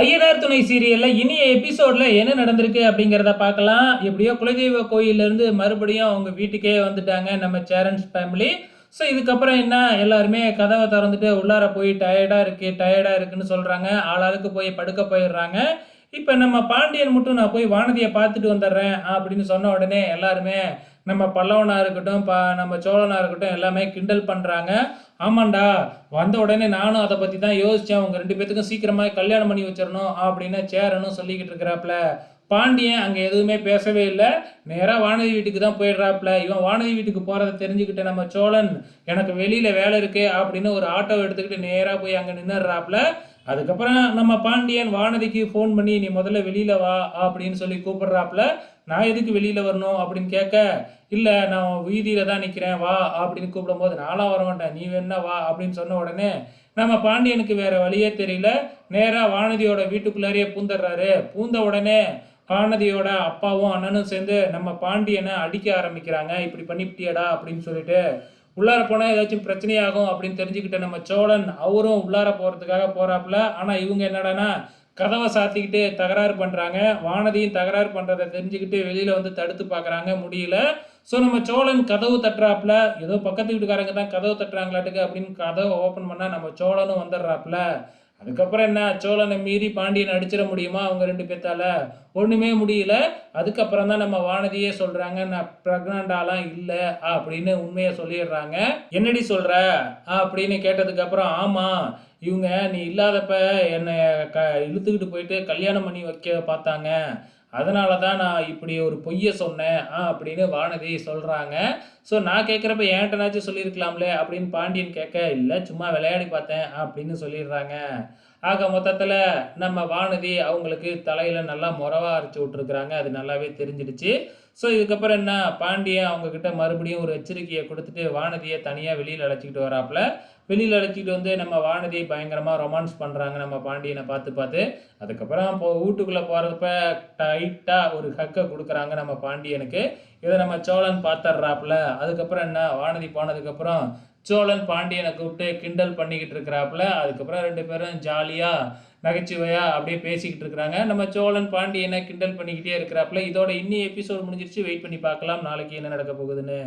ஐயனார் துணை சீரியலில் இனிய எபிசோடில் என்ன நடந்திருக்கு அப்படிங்கிறத பார்க்கலாம். எப்படியோ குலதெய்வ கோயிலேருந்து மறுபடியும் அவங்க வீட்டுக்கே வந்துட்டாங்க நம்ம சேரன்ஸ் ஃபேமிலி ஸோ இதுக்கப்புறம் என்ன? எல்லாருமே கதவை திறந்துட்டு உள்ளார போய் டயர்டாக இருக்குது டயர்டாக இருக்குன்னு சொல்கிறாங்க ஆளாளுக்கு போய் படுக்க போயிடுறாங்க. இப்போ நம்ம பாண்டியன் மட்டும் நான் போய் வானதியை பார்த்துட்டு வந்துடுறேன் அப்படின்னு சொன்ன உடனே எல்லாருமே நம்ம பல்லவனாக இருக்கட்டும் ப நம்ம சோழனாக இருக்கட்டும் எல்லாமே கிண்டல் பண்ணுறாங்க ஆமாண்டா வந்த உடனே நானும் அதை பற்றி தான் யோசித்தேன் அவங்க ரெண்டு பேத்துக்கும் சீக்கிரமாக கல்யாணம் பண்ணி வச்சிடணும் அப்படின்னு சேரனும் சொல்லிக்கிட்டு இருக்கிறாப்புல பாண்டியன் அங்கே எதுவுமே பேசவே இல்லை. நேராக வானதி வீட்டுக்கு தான் போயிடுறாப்புல இவன் வானதி வீட்டுக்கு போகிறத தெரிஞ்சுக்கிட்ட நம்ம சோழன் எனக்கு வெளியில் வேலை இருக்கே அப்படின்னு ஒரு ஆட்டோ எடுத்துக்கிட்டு நேராக போய் அங்கே நின்றுடுறாப்புல அதுக்கப்புறம் நம்ம பாண்டியன் வானதிக்கு ஃபோன் பண்ணி நீ முதல்ல வெளியில் வா அப்படின்னு சொல்லி கூப்பிடுறாப்புல நான் எதுக்கு வெளியில் வரணும் அப்படின்னு கேட்க இல்லை நான் வீதியில் தான் நிற்கிறேன் வா அப்படின்னு கூப்பிடும்போது நானும் வர மாட்டேன் நீ வேணா வா அப்படின்னு சொன்ன உடனே நம்ம பாண்டியனுக்கு வேறு வழியே தெரியல. நேராக வானதியோட வீட்டுக்குள்ளாரையே பூந்துடுறாரு. பூந்த உடனே வானதியோட அப்பாவும் அண்ணனும் சேர்ந்து நம்ம பாண்டியனை அடிக்க ஆரம்பிக்கிறாங்க. இப்படி பண்ணிவிட்டியடா அப்படின்னு சொல்லிட்டு உள்ளார போனால் ஏதாச்சும் பிரச்சனையாகும் அப்படின்னு தெரிஞ்சுக்கிட்ட நம்ம சோழன் அவரும் உள்ளார போகிறதுக்காக போகிறாப்புல ஆனால் இவங்க என்னடான்னா கதவை சாத்திக்கிட்டு தகராறு பண்ணுறாங்க வானதியும் தகராறு பண்ணுறதை தெரிஞ்சுக்கிட்டு வெளியில் வந்து தடுத்து பார்க்குறாங்க. முடியல. ஸோ நம்ம சோழன் கதவு தட்டுறாப்புல. ஏதோ பக்கத்து வீட்டுக்காரங்க தான் கதவு தட்டுறாங்களாட்டுக்கு அப்படின்னு கதவை ஓப்பன் பண்ணால் நம்ம சோழனும் வந்துடுறாப்புல. அதுக்கப்புறம் என்ன? சோழனை மீறி பாண்டியன் அடிச்சிட முடியுமா அவங்க ரெண்டு பேத்தால? ஒன்றுமே முடியல. அதுக்கப்புறம் தான் நம்ம வானதியே சொல்கிறாங்க நான் ப்ரெக்னண்டாலாம் இல்லை அப்படின்னு உண்மையை சொல்லிடுறாங்க. என்னடி சொல்கிற அப்படின்னு கேட்டதுக்கப்புறம் ஆமாம் இவங்க நீ இல்லாதப்ப என்னை க இழுத்துக்கிட்டு போயிட்டு கல்யாணம் பண்ணி வைக்க பார்த்தாங்க. அதனால தான் நான் இப்படி ஒரு பொய்யை சொன்னேன். ஆ அப்படின்னு வானதி சொல்கிறாங்க ஸோ நான் கேட்குறப்ப ஏன்ட்டனாச்சும் சொல்லியிருக்கலாம்ல அப்படின்னு பாண்டியன் கேட்க இல்லை சும்மா விளையாடி பார்த்தேன் அப்படின்னு சொல்லிடுறாங்க. ஆக மொத்தத்தில் நம்ம வானதி அவங்களுக்கு தலையில் நல்லா முறவாக அரைச்சி விட்ருக்குறாங்க அது நல்லாவே தெரிஞ்சிடுச்சு. ஸோ இதுக்கப்புறம் என்ன? பாண்டியன் அவங்கக்கிட்ட மறுபடியும் ஒரு எச்சரிக்கையை கொடுத்துட்டு வானதியை தனியாக வெளியில் அழைச்சிக்கிட்டு வராப்புல. வெளியில் அழைச்சிக்கிட்டு வந்து நம்ம வானதியை பயங்கரமாக ரொமான்ஸ் பண்ணுறாங்க நம்ம பாண்டியனை பார்த்து பார்த்து. அதுக்கப்புறம் இப்போ வீட்டுக்குள்ளே போகிறப்ப டைட்டாக ஒரு ஹக்கை கொடுக்குறாங்க நம்ம பாண்டியனுக்கு. இதை நம்ம சோழன் பார்த்துட்றாப்புல. அதுக்கப்புறம் என்ன? வானதி போனதுக்கப்புறம் சோழன் பாண்டியனை கூப்பிட்டு கிண்டல் பண்ணிக்கிட்டு இருக்கிறாப்புல அதுக்கப்புறம் ரெண்டு பேரும் ஜாலியாக நகைச்சுவையாக அப்படியே பேசிக்கிட்டு இருக்கிறாங்க. நம்ம சோழன் பாண்டியனை கிண்டல் பண்ணிக்கிட்டே இருக்கிறாப்புல இதோட இன்னி எபிசோட் முடிஞ்சிருச்சு. வெயிட் பண்ணி பார்க்கலாம். நாளைக்கு என்ன நடக்க போகுதுன்னு.